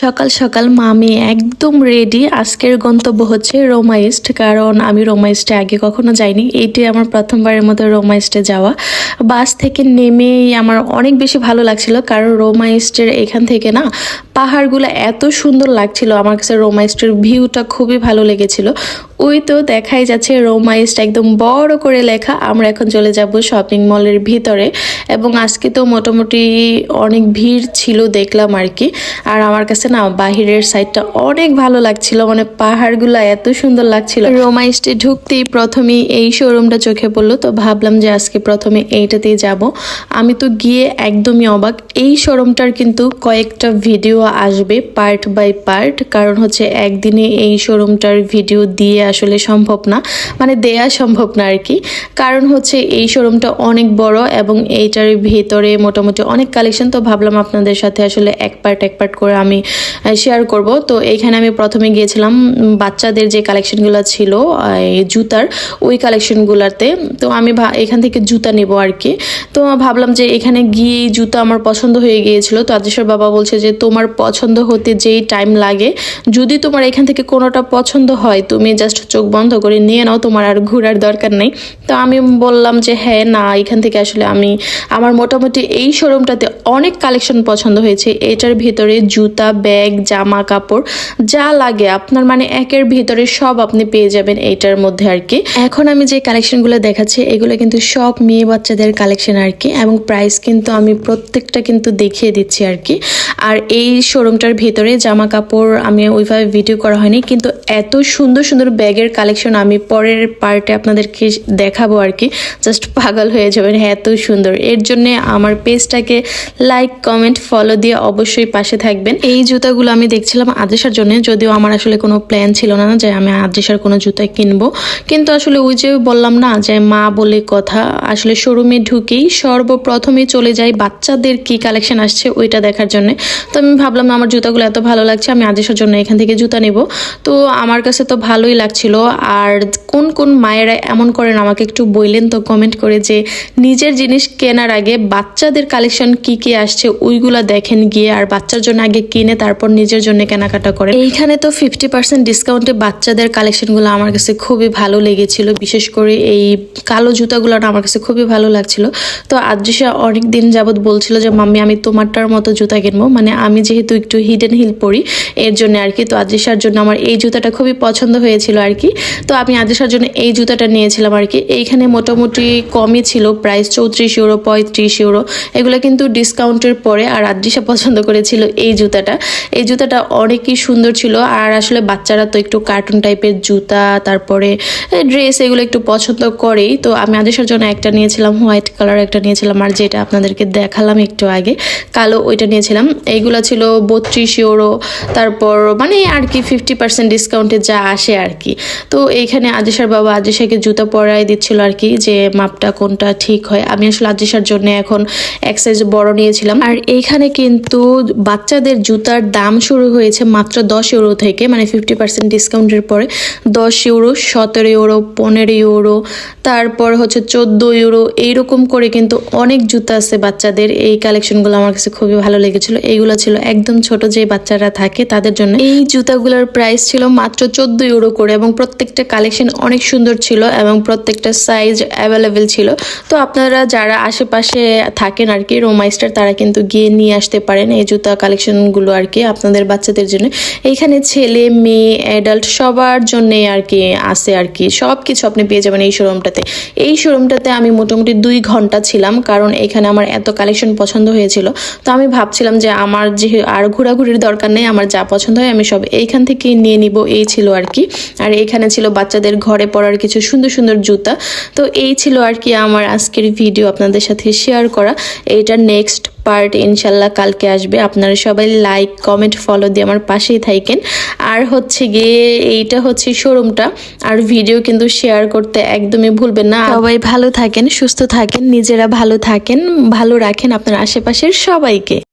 সকাল সকাল মামি একদম রেডি আজকের গন্তব্য হচ্ছে রোমাইস্ট কারণ আমি রোমাইস্টে আগে কখনো যাইনি। এইটি আমার প্রথমবারের মতো রোমাইস্টে যাওয়া। বাস থেকে নেমেই আমার অনেক বেশি ভালো লাগছিল, কারণ রোমাইস্টের এখান থেকে না পাহাড়গুলো এত সুন্দর লাগছিল। আমার কাছে রোমাইস্টের ভিউটা খুবই ভালো লেগেছিল। ওই তো দেখাই যাচ্ছে রোমাইস্ট একদম বড় করে লেখা। আমরা এখন চলে যাব শপিং মলের ভিতরে। এবং আজকে তো মোটামুটি অনেক ভিড় ছিল দেখলাম আর কি। আর আমার কাছে না বাহিরের সাইডটা অনেক ভালো লাগছিল। মানে পাহাড়গুলো এত সুন্দর লাগছিল। রোমাইস্টে ঢুকতেই প্রথমেই এই শোরুমটা চোখে পড়ল। তো ভাবলাম যে আজকে প্রথমে এইটাতেই যাব। আমি তো গিয়ে একদমই অবাক। এই শোরুমটার কিন্তু কয়েকটা ভিডিও আসবে পার্ট বাই পার্ট কারণ হচ্ছে একদিনে এই শোরুমটার ভিডিও দিয়ে আসলে সম্ভব না মানে দেয়া সম্ভব না আর কি। কারণ হচ্ছে এই শোরুমটা অনেক বড় এবং এইটার ভিতরে মোটামুটি অনেক কালেকশন তো ভাবলাম আপনাদের সাথে আসলে এক পার্ট এক পার্ট করে আমি শেয়ার করব। তো এইখানে আমি প্রথমে গিয়েছিলাম বাচ্চাদের যে কালেকশনগুলো ছিল জুতার, ওই কালেকশনগুলোতে তো আমি এখান থেকে জুতা নেব আর কি। তো ভাবলাম যে এখানে গিয়ে জুতা আমার পছন্দ হয়ে গিয়েছিল। তো আদেশের বাবা বলছে যে, তোমার পছন্দ হতে যেই টাইম লাগে, যদি তোমার এখান থেকে কোনোটা পছন্দ হয়, তুমি জাস্ট চোখ বন্ধ করে নিয়ে নাও, তোমার আর ঘোরার দরকার নেই। তো আমি বললাম যে হ্যাঁ না, এখান থেকে আসলে আমি, আমার মোটামুটি এই শোরুমটাতে অনেক কালেকশন পছন্দ হয়েছে। এটার ভিতরে জুতা ব্যাগ জামা, কাপড়, যা লাগে, আপনার মানে একের ভিতরে সব আপনি পেয়ে যাবেন এইটার মধ্যে আর কি। এখন আমি যে কালেকশনগুলো দেখাচ্ছি, এগুলো কিন্তু সব মেয়ে বাচ্চাদের কালেকশন আর কি, এবং প্রাইস কিন্তু আমি প্রত্যেকটা কিন্তু দেখিয়ে দিচ্ছি আর কি। আর এই শোরুমটার ভিতরে জামা কাপড় আমি ওইভাবে ভিডিও করা হয়নি, কিন্তু এত সুন্দর সুন্দর ব্যাগের কালেকশন আমি পরের পার্টে আপনাদেরকে দেখাবো আর কি। জাস্ট পাগল হয়ে যাবেন হ্যাঁ এত সুন্দর। এর জন্য আমার পেজটাকে লাইক কমেন্ট ফলো দিয়ে অবশ্যই পাশে থাকবেন। এই জুতাগুলো আমি দেখছিলাম আদেশার জন্য, যদিও আমার আসলে কোনো প্ল্যান ছিল না যে আমি আদেশার কোনো জুতা কিনবো। কিন্তু আসলে ওই যে বললাম না যে মা বলে কথা, আসলে শোরুমে ঢুকেই সর্বপ্রথমে চলে যাই বাচ্চাদের কি কালেকশন আসছে ওইটা দেখার জন্য। তো আমি ভাবলাম আমার জুতাগুলো এত ভালো লাগছে, আমি আদেশের জন্য এখান থেকে জুতা নেব। তো আমার কাছে তো ভালোই লাগছিল আর কোন কোন মায়েরা এমন করেন আমাকে একটু বললেন তো কমেন্ট করে যে, নিজের জিনিস কেনার আগে বাচ্চাদের কালেকশন কি কি আসছে ওইগুলো দেখেন গিয়ে আর বাচ্চার জন্য আগে কিনে তারপর নিজের জন্য কেনাকাটা করেন। এইখানে তো ফিফটি পার্সেন্ট ডিসকাউন্টে বাচ্চাদের কালেকশনগুলো আমার কাছে খুবই ভালো লেগেছিল। বিশেষ করে এই কালো জুতাগুলোটা আমার কাছে খুবই ভালো লাগছিল। তো আদৃশা অনেক দিন যাবৎ বলছিল যে, মাম্মি, আমি তোমারটার মতো জুতা কিনবো। মানে আমি যেহেতু একটু হিডেন হিল পরি, এর জন্য আর কি। তো আদৃশার জন্য আমার এই জুতাটা খুবই পছন্দ হয়েছিল। আর কি তো আমি আদৃশার জন্য এই জুতাটা নিয়েছিলাম আর কি এইখানে মোটামুটি কমই ছিল, প্রাইস চৌত্রিশ ইউরো, পঁয়ত্রিশ ইউরো। এগুলো কিন্তু ডিসকাউন্টের পরে আর আদৃশা পছন্দ করেছিল এই জুতাটা। এই জুতাটা অনেকই সুন্দর ছিল। আর আসলে বাচ্চারা তো একটু কার্টুন টাইপের জুতা, তারপরে ড্রেস এগুলো একটু পছন্দ করেই। তো আমি আদেশের জন্য একটা নিয়েছিলাম হোয়াইট কালার একটা নিয়েছিলাম। আর যেটা আপনাদেরকে দেখালাম একটু আগে, কালো ওইটা নিয়েছিলাম। এইগুলো ছিল বত্রিশ ইউরো। তারপর মানে আর কি ফিফটি পার্সেন্ট ডিসকাউন্টে যা আসে আর কি তো এইখানে আদেশার বাবা আদেশাকে জুতা পরাই দিচ্ছিল আর কি যে মাপটা কোনটা ঠিক হয়। আমি আসলে আদেশার জন্য এখন এক সাইজ বড় নিয়েছিলাম। আর এইখানে কিন্তু বাচ্চাদের জুতার দাম শুরু হয়েছে মাত্র দশ ইউরো থেকে মানে ফিফটি পার্সেন্ট ডিসকাউন্টের পরে। দশ ইউরো সতেরো ইউরো পনেরো ইউরো তারপর হচ্ছে চোদ্দ ইউরো এইরকম করে কিন্তু অনেক জুতা আছে বাচ্চাদের। এই কালেকশনগুলো আমার কাছে খুবই ভালো লেগেছিল। এইগুলো ছিল একদম ছোট যে বাচ্চারা থাকে তাদের জন্য। এই জুতাগুলোর প্রাইস ছিল মাত্র চোদ্দ ইউরো করে এবং প্রত্যেকটা কালেকশন অনেক সুন্দর ছিল এবং প্রত্যেকটা সাইজ অ্যাভেলেবেল ছিল। তো আপনারা যারা আশেপাশে থাকেন আর কি রোমাইস্টার তারা কিন্তু গিয়ে নিয়ে আসতে পারেন এই জুতা কালেকশনগুলো আর কি আপনাদের বাচ্চাদের জন্য। এইখানে ছেলে, মেয়ে অ্যাডাল্ট সবার জন্যে আর কি আছে আর কি। সব কিছু আপনি পেয়ে যাবেন এই শোরুমটাতে এই শোরুমটাতে আমি মোটামুটি দুই ঘণ্টা ছিলাম, কারণ এখানে আমার এত কালেকশন পছন্দ হয়েছিল। তো আমি ভাবছিলাম যে আমার যে আর ঘোরাঘুরির দরকার নেই, আমার যা পছন্দ হয় আমি সব এইখান থেকেই নিয়ে নিব, এই ছিল আর কি। আর এখানে ছিল বাচ্চাদের ঘরে পড়ার কিছু সুন্দর সুন্দর জুতা। তো এই ছিল আর কি আমার আজকের ভিডিও আপনাদের সাথে শেয়ার করা। এইটা নেক্সট পার্ট ইনশাল্লাহ কালকে আসবে। আপনারা সবাই লাইক কমেন্ট ফলো দিয়ে আমার পাশেই থাকেন। আর হচ্ছে গিয়ে এইটা হচ্ছে শোরুমটা আর ভিডিও কিন্তু শেয়ার করতে একদমই ভুলবেন না। সবাই ভালো থাকেন, সুস্থ থাকেন, নিজেরা ভালো থাকেন, ভালো রাখেন আপনার আশেপাশের সবাইকে।